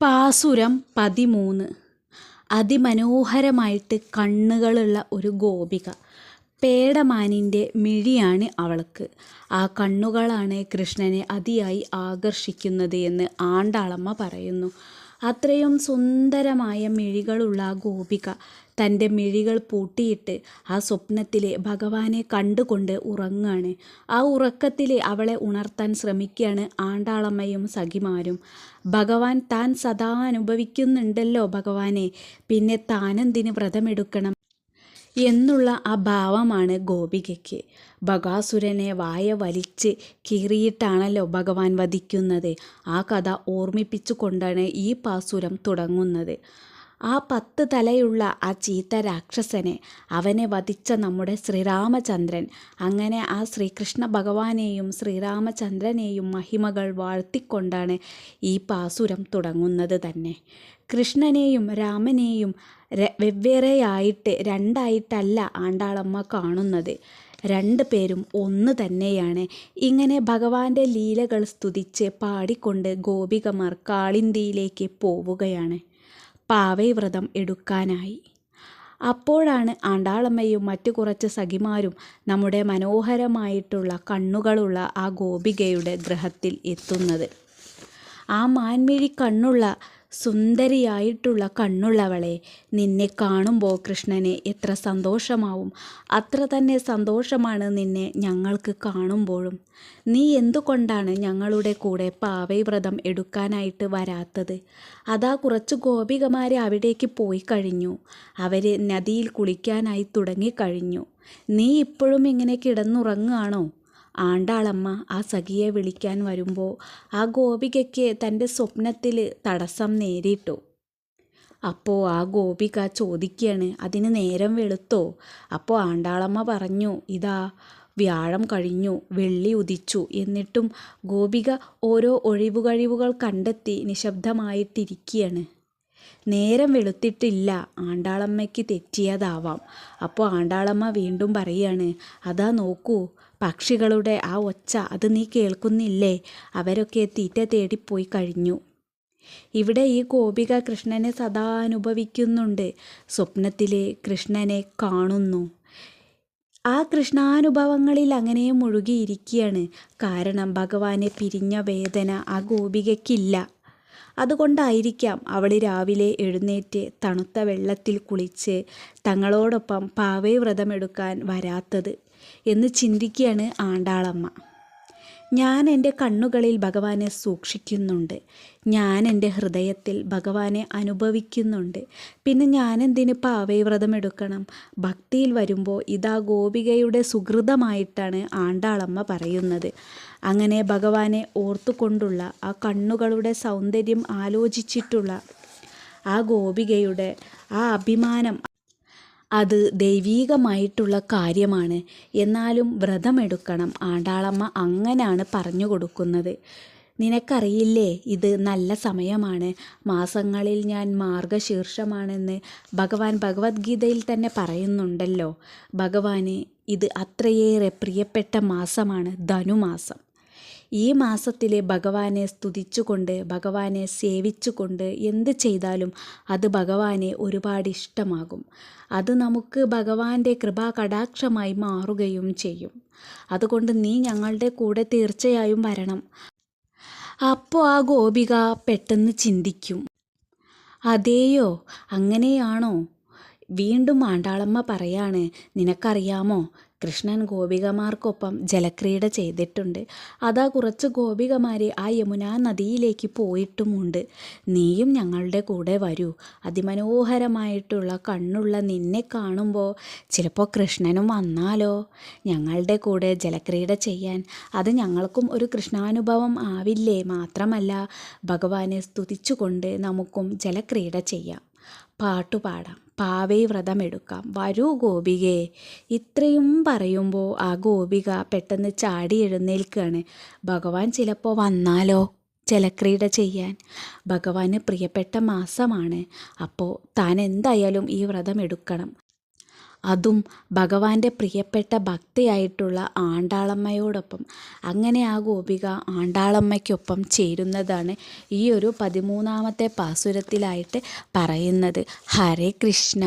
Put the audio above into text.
പാസുരം പതിമൂന്ന്. അതിമനോഹരമായിട്ട് കണ്ണുകളുള്ള ഒരു ഗോപിക. പേടമാനിന്റെ മിഴിയാണ് അവൾക്ക്. ആ കണ്ണുകളാണ് കൃഷ്ണനെ അതിയായി ആകർഷിക്കുന്നത് എന്ന് ആണ്ടാളമ്മ പറയുന്നു. അത്രയും സുന്ദരമായ മിഴികളുള്ള ആ ഗോപിക തന്റെ മിഴികൾ പൂട്ടിയിട്ട് ആ സ്വപ്നത്തിലെ ഭഗവാനെ കണ്ടുകൊണ്ട് ഉറങ്ങാണ്. ആ ഉറക്കത്തിൽ അവളെ ഉണർത്താൻ ശ്രമിക്കുകയാണ് ആണ്ടാളമ്മയും സഖിമാരും. ഭഗവാൻ താൻ സദാ അനുഭവിക്കുന്നുണ്ടല്ലോ ഭഗവാനെ. പിന്നെ താനെന്തിന് വ്രതമെടുക്കണം? എന്നുള്ള ആ ഭാവമാണ് ഗോപികയ്ക്ക്. ബകാസുരനെ വായ വലിച്ച് കീറിയിട്ടാണല്ലോ ഭഗവാൻ വധിക്കുന്നത്. ആ കഥ ഓർമ്മിപ്പിച്ചു കൊണ്ടാണ് ഈ പാസുരം തുടങ്ങുന്നത്. ആ പത്ത് തലയുള്ള ആ ചീത്ത രാക്ഷസനെ അവനെ വധിച്ച നമ്മുടെ ശ്രീരാമചന്ദ്രൻ. അങ്ങനെ ആ ശ്രീകൃഷ്ണ ഭഗവാനെയും ശ്രീരാമചന്ദ്രനെയും മഹിമകൾ വാഴ്ത്തിക്കൊണ്ടാണ് ഈ പാസുരം തുടങ്ങുന്നത് തന്നെ. കൃഷ്ണനെയും രാമനെയും വെവ്വേറെയായിട്ട് രണ്ടായിട്ടല്ല ആണ്ടാളമ്മ കാണുന്നത്. രണ്ട് പേരും ഒന്ന് തന്നെയാണ്. ഇങ്ങനെ ഭഗവാന്റെ ലീലകൾ സ്തുതിച്ച് പാടിക്കൊണ്ട് ഗോപികമാർ കാളിന്തിയിലേക്ക് പോവുകയാണ്. പാവൈവ്രതം എടുക്കാനായി. അപ്പോഴാണ് ആണ്ടാളമ്മയും മറ്റു കുറച്ച് സഖിമാരും നമ്മുടെ മനോഹരമായിട്ടുള്ള കണ്ണുകളുള്ള ആ ഗോപികയുടെ ഗൃഹത്തിൽ എത്തുന്നത്. ആ മാൻമിഴി കണ്ണുള്ള സുന്ദരിയായിട്ടുള്ള കണ്ണുള്ളവളെ നിന്നെ കാണുമ്പോൾ കൃഷ്ണനെ എത്ര സന്തോഷമാവും. അത്ര തന്നെ സന്തോഷമാണ് നിന്നെ ഞങ്ങൾക്ക് കാണുമ്പോഴും. നീ എന്തുകൊണ്ടാണ് ഞങ്ങളുടെ കൂടെ പാവൈവ്രതം എടുക്കാനായിട്ട് വരാത്തത്? അതാ കുറച്ച് ഗോപികമാരെ അവിടേക്ക് പോയി കഴിഞ്ഞു. അവർ നദിയിൽ കുളിക്കാനായി തുടങ്ങിക്കഴിഞ്ഞു. നീ ഇപ്പോഴും ഇങ്ങനെ കിടന്നുറങ്ങുകയാണോ? ആണ്ടാളമ്മ ആ സഖിയെ വിളിക്കാൻ വരുമ്പോൾ ആ ഗോപികയ്ക്ക് തന്റെ സ്വപ്നത്തിൽ തടസ്സം നേരിട്ടു. അപ്പോൾ ആ ഗോപിക ചോദിക്കുകയാണ് അതിന് നേരം വെളുത്തോ? അപ്പോൾ ആണ്ടാളമ്മ പറഞ്ഞു ഇതാ വ്യാഴം കഴിഞ്ഞു വെള്ളി ഉദിച്ചു എന്നിട്ടും ഗോപിക ഓരോ ഒഴിവുകഴിവുകൾ കണ്ടെത്തി നിശബ്ദമായിട്ടിരിക്കുകയാണ്. നേരം വെളുത്തിട്ടില്ല. ആണ്ടാളമ്മയ്ക്ക് തെറ്റിയതാവാം. അപ്പോൾ ആണ്ടാളമ്മ വീണ്ടും പറയാണ് അതാ നോക്കൂ പക്ഷികളുടെ ആ ഒച്ച അത് നീ കേൾക്കുന്നില്ലേ? അവരൊക്കെ തീറ്റ തേടിപ്പോയി കഴിഞ്ഞു. ഇവിടെ ഈ ഗോപിക കൃഷ്ണനെ സദാ അനുഭവിക്കുന്നുണ്ട്. സ്വപ്നത്തിൽ കൃഷ്ണനെ കാണുന്നു. ആ കൃഷ്ണാനുഭവങ്ങളിൽ അങ്ങനെ മുഴുകിയിരിക്കുകയാണ്. കാരണം ഭഗവാനെ പിരിഞ്ഞ വേദന ആ ഗോപികയ്ക്കില്ല. അതുകൊണ്ടായിരിക്കാം അവൾ രാവിലെ എഴുന്നേറ്റ് തണുത്ത വെള്ളത്തിൽ കുളിച്ച് തങ്ങളോടൊപ്പം പാവേ വ്രതമെടുക്കാൻ വരാത്തത് എന്ന് ചിന്തിക്കുകയാണ് ആണ്ടാളമ്മ. ഞാൻ എന്റെ കണ്ണുകളിൽ ഭഗവാനെ സൂക്ഷിക്കുന്നുണ്ട്. ഞാൻ എന്റെ ഹൃദയത്തിൽ ഭഗവാനെ അനുഭവിക്കുന്നുണ്ട്. പിന്നെ ഞാനെന്തിന് പാവൈവ്രതം എടുക്കണം? ഭക്തിയിൽ വരുമ്പോൾ ഇതാ ഗോപികയുടെ സുഹൃതമായിട്ടാണ് ആണ്ടാളമ്മ പറയുന്നത്. അങ്ങനെ ഭഗവാനെ ഓർത്തുകൊണ്ടുള്ള ആ കണ്ണുകളുടെ സൗന്ദര്യം ആലോചിച്ചിട്ടുള്ള ആ ഗോപികയുടെ ആ അഭിമാനം അത് ദൈവീകമായിട്ടുള്ള കാര്യമാണ്. എന്നാലും വ്രതമെടുക്കണം. ആണ്ടാളമ്മ അങ്ങനെയാണ് പറഞ്ഞു കൊടുക്കുന്നത്. നിനക്കറിയില്ലേ ഇത് നല്ല സമയമാണ്. മാസങ്ങളിൽ ഞാൻ മാർഗശീർഷമാണെന്ന് ഭഗവാൻ ഭഗവത്ഗീതയിൽ തന്നെ പറയുന്നുണ്ടല്ലോ. ഭഗവാന് ഇത് അത്രയേറെ പ്രിയപ്പെട്ട മാസമാണ് ധനുമാസം. ഈ മാസത്തിലെ ഭഗവാനെ സ്തുതിച്ചുകൊണ്ട് ഭഗവാനെ സേവിച്ചുകൊണ്ട് എന്ത് ചെയ്താലും അത് ഭഗവാനെ ഒരുപാട് ഇഷ്ടമാകും. അത് നമുക്ക് ഭഗവാന്റെ കൃപാ കടാക്ഷമായി മാറുകയും ചെയ്യും. അതുകൊണ്ട് നീ ഞങ്ങളുടെ കൂടെ തീർച്ചയായും വരണം. അപ്പോൾ ആ ഗോപിക പെട്ടെന്ന് ചിന്തിക്കും. അതേയോ? അങ്ങനെയാണോ? വീണ്ടും ആണ്ടാളമ്മ പറയാണ് നിനക്കറിയാമോ? കൃഷ്ണൻ ഗോപികമാർക്കൊപ്പം ജലക്രീഡ ചെയ്തിട്ടുണ്ട്. അതാ കുറച്ച് ഗോപികമാരെ ആ യമുനാ നദിയിലേക്ക് പോയിട്ടുമുണ്ട്. നീയും ഞങ്ങളുടെ കൂടെ വരൂ. അതിമനോഹരമായിട്ടുള്ള കണ്ണുള്ള നിന്നെ കാണുമ്പോൾ ചിലപ്പോൾ കൃഷ്ണനും വന്നാലോ? ഞങ്ങളുടെ കൂടെ ജലക്രീഡ ചെയ്യാൻ അത് ഞങ്ങൾക്കും ഒരു കൃഷ്ണാനുഭവം ആവില്ലേ മാത്രമല്ല ഭഗവാനെ സ്തുതിച്ചുകൊണ്ട് നമുക്കും ജലക്രീഡ ചെയ്യാം. പാട്ടുപാടാം. പാവേ വ്രതമെടുക്കാം. വരൂ ഗോപികേ. ഇത്രയും പറയുമ്പോൾ ആ ഗോപിക പെട്ടെന്ന് ചാടി എഴുന്നേൽക്കുകയാണ് ഭഗവാൻ ചിലപ്പോൾ വന്നാലോ ജലക്രീഡ ചെയ്യാൻ? ഭഗവാന് പ്രിയപ്പെട്ട മാസമാണ്. അപ്പോൾ താൻ എന്തായാലും ഈ വ്രതം എടുക്കണം അതും ഭഗവാന്റെ പ്രിയപ്പെട്ട ഭക്തിയായിട്ടുള്ള ആണ്ടാളമ്മയോടൊപ്പം. അങ്ങനെ ആ ഗോപിക ആണ്ടാളമ്മയ്ക്കൊപ്പം ചേരുന്നതാണ് ഈ ഒരു പതിമൂന്നാമത്തെ പാസുരത്തിലായിട്ട് പറയുന്നത്. ഹരേ കൃഷ്ണ.